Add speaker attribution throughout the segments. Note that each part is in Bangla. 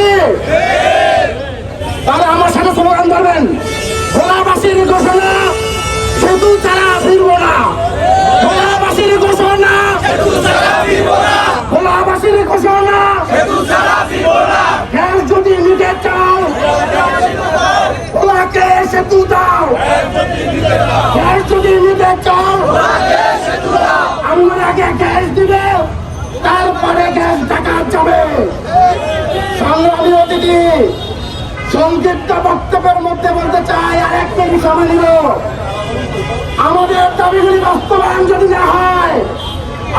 Speaker 1: নাকি তাহলে আমার সাথে স্লোগান ধরবেন ভোলাবাসীর ঘোষণা সেতু ছাড়া ফিরব না। ভোলাবাসীর ঘোষণা ভোলাবাসীর ঘোষণা গ্যাস যদি নিতে চাও ভোলাকে সেতু দাও। গ্যাস যদি নিতে চাও। আমরা আগে গ্যাস দিবে তারপরে গ্যাস সংগ্রামী সংক্ষিপ্ত বক্তব্যের মধ্যে বলতে চাই, আর এক মিনিট সময় নিল। আমাদের দাবিগুলি বাস্তবায়ন যদি না হয়,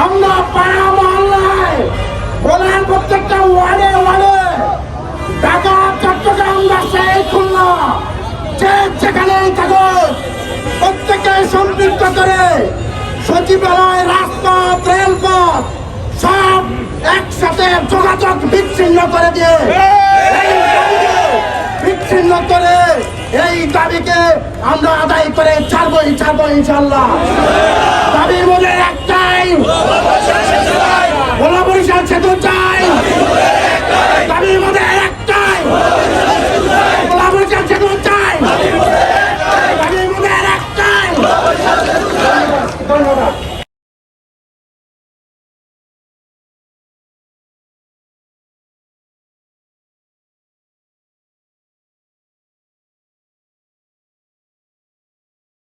Speaker 1: আমরা পাড়া মহল্লায় বলার প্রত্যেকটা ওয়ার্ডে ওয়ার্ডে ঢাকা চট্টগ্রাম রাজশাহী খুলনা, যে যেখানেই থাকুক, প্রত্যেককে সম্পৃক্ত করে সচিবালয়, রাজপথ, রেলপথ সব একসাথে যোগাযোগ বিচ্ছিন্ন করে দিয়ে এই দাবিকে আমরা আদায় করে ছাড়বো ছাড়বো ইনশাল্লাহ দাবির মধ্যে একটাই